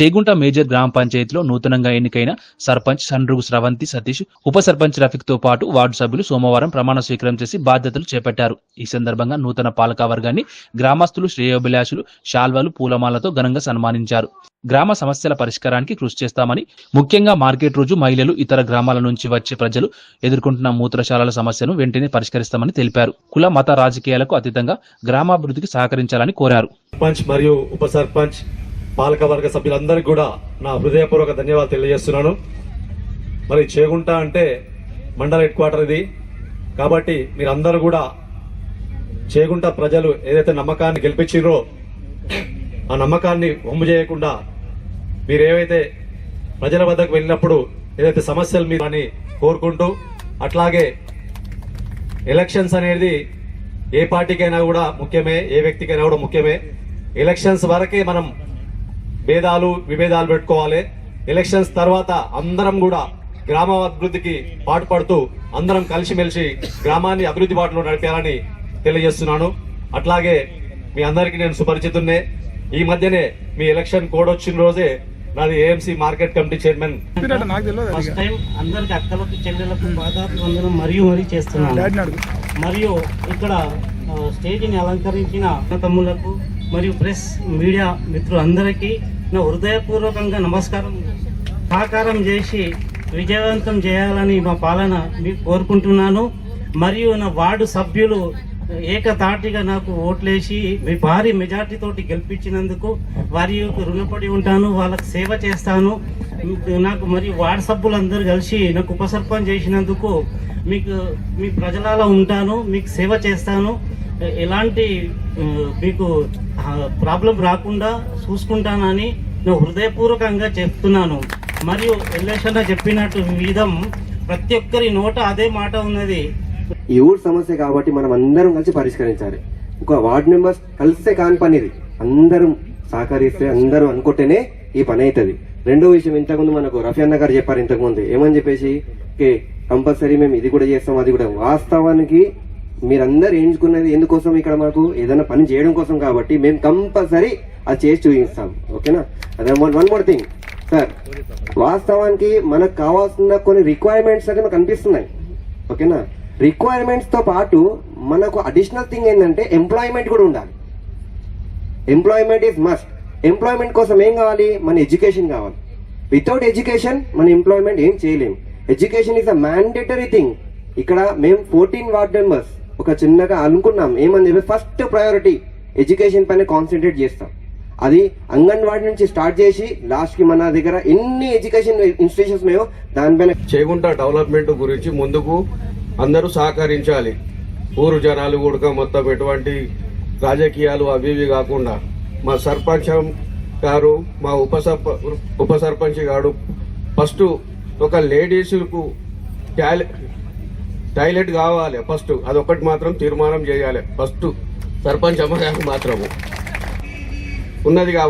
Chegunta major గ్రామ పంచాయతీలో నూతనంగా ఎన్నికైన సర్పంచ్ సండ్రుగు స్రవంతి సతీష్ ఉప సర్పంచ్ రఫీక్తో పాటు వార్డు సభ్యులు సోమవారం ప్రమాణ స్వీకారం చేసి బాధ్యతలు చేపట్టారు. ఈ సందర్భంగా నూతన పాలకవర్గాన్ని గ్రామస్తులు శ్రేయోభిలాషులు శాల్వాలు పూలమాలతో ఘనంగా సన్మానించారు. గ్రామ సమస్యల పరిష్కారానికి కృషి చేస్తామని ముఖ్యంగా మార్కెట్ రోజు మహిళలు ఇతర గ్రామాల నుంచి వచ్చే ప్రజలు ఎదుర్కొంటున్న మూత్రశాలల సమస్యను వెంటనే పరిష్కరిస్తామని తెలిపారు. కుల మత రాజకీయాలకు అతీతంగా గ్రామాభివృద్ధికి సహకరించాలని కోరారు. మరియు ఉప సర్పంచ్ పాలక వర్గ సభ్యులందరికీ కూడా నా హృదయపూర్వక ధన్యవాదాలు తెలియజేస్తున్నాను. మరి చేగుంట అంటే మండల హెడ్ క్వార్టర్ ఇది. కాబట్టి మీరందరూ కూడా చేగుంట ప్రజలు ఏదైతే నమ్మకాన్ని గెలిపించారో ఆ నమ్మకాన్ని వమ్ము చేయకుండా మీరు ఏవైతే ప్రజల వద్దకు వెళ్ళినప్పుడు ఏదైతే సమస్యలు మీరు అని కోరుకుంటూ అట్లాగే ఎలక్షన్స్ అనేది ఏ పార్టీకైనా కూడా ముఖ్యమే ఏ వ్యక్తికైనా కూడా ముఖ్యమే. ఎలక్షన్స్ వరకే మనం భేదాలు విభేదాలు పెట్టుకోవాలి. ఎలక్షన్స్ తర్వాత అందరం కూడా గ్రామ అభివృద్ధికి పాటుపడుతూ అందరం కలిసిమెలిసి గ్రామాన్ని అభివృద్ధి బాటలో నడిపేయాలని తెలియజేస్తున్నాను. అట్లాగే మీ అందరికీ నేను సుపరిచితున్నే ఈ మధ్యనే మీ ఎలక్షన్ కోడ్ వచ్చిన రోజే నాది AMC market committee chairman first time అందరికి అక్కలకు చెల్లెలకు మరియు మరీ చేస్తున్నాను. మరియు ఇక్కడ స్టేజిని అలంకరించిన తమ్ములకు మరియు ప్రెస్ మీడియా మిత్రులందరికీ నా హృదయపూర్వకంగా నమస్కారం. సహకారం చేసి విజయవంతం చేయాలని మా పాలన మీకు కోరుకుంటున్నాను. మరియు నా వార్డు సభ్యులు ఏకతాటిగా నాకు ఓట్లేసి మీ భారీ మెజార్టీ తోటి గెలిపించినందుకు వారి యొక్క రుణపడి ఉంటాను వాళ్ళకి సేవ చేస్తాను. నాకు మరియు వార్డు సభ్యులందరూ కలిసి నాకు ఉపసర్పం చేసినందుకు మీకు మీ ప్రజలలో ఉంటాను మీకు సేవ చేస్తాను. ఎలాంటి మీకు ప్రాబ్లం రాకుండా చూసుకుంటానని నేను హృదయపూర్వకంగా చెప్తున్నాను. మరియు ఎల్లేషన్ చెప్పినట్టు విధం ప్రతి ఒక్కరి నోట అదే మాట ఉన్నది. ఈ ఊరు సమస్య కాబట్టి మనం అందరం కలిసి పరిష్కరించాలి. ఒక వార్డ్ మెంబర్స్ కలిస్తే కాని పని ఇది అందరం సహకరిస్తే అందరూ అనుకుంటేనే ఈ పని అవుతుంది రెండో విషయం ఇంతకుముందు మనకు రఫీ అన్న గారు చెప్పారు ఇంతకుముందు. ఏమని చెప్పేసి? కంపల్సరీ మేము ఇది కూడా చేస్తాం అది కూడా. వాస్తవానికి మీరందరు ఎంచుకున్నది ఎందుకోసం ఇక్కడ మాకు ఏదైనా పని చేయడం కోసం కాబట్టి మేము కంపల్సరీ అది చేసి చూపిస్తాం. ఓకేనా? అదే వన్ మోర్ థింగ్ సార్ వాస్తవానికి మనకు కావాల్సిన కొన్ని రిక్వైర్మెంట్స్ అయితే మనకు కనిపిస్తున్నాయి. ఓకేనా? రిక్వైర్మెంట్స్తో పాటు మనకు అడిషనల్ థింగ్ ఏంటంటే ఎంప్లాయ్మెంట్ కూడా ఉండాలి. ఎంప్లాయ్మెంట్ ఈజ్ మస్ట్ ఎంప్లాయ్మెంట్ కోసం ఏం కావాలి? మన ఎడ్యుకేషన్ కావాలి. వితౌట్ ఎడ్యుకేషన్ మన ఎంప్లాయ్మెంట్ ఏం చేయలేం. Education is a mandatory thing ఇక్కడ మేము ఫోర్టీన్ వార్డ్ మెంబర్స్ ఒక చిన్నగా అనుకున్నాం. ఏమని చెప్పి ఫస్ట్ ప్రయారిటీ ఎడ్యుకేషన్ పైన కాన్సన్ట్రేట్ చేస్తాం. అది అంగన్వాడీ నుంచి స్టార్ట్ చేసి లాస్ట్కి మన దగ్గర ఎన్ని ఎడ్యుకేషన్ ఇన్స్టిట్యూషన్స్ ఉన్నాయో దానిపైన చేగుంట డెవలప్మెంట్ గురించి ముందుకు అందరూ సహకరించాలి. ఊరు జనాలు కూడా మొత్తం ఎటువంటి రాజకీయాలు అవి ఇవి కాకుండా. మా సర్పంచ్ గారు మా ఉప సర్ప ఉప సర్పంచ్ గారు ఫస్ట్ ఒక లేడీస్కు టాయిలెట్ కావాలి ఫస్ట్. అదొకటి మాత్రం తీర్మానం చేయాలి. ఫస్ట్ సర్పంచ్ అమ్మగారు మాత్రము. ఉన్నది కాబట్టి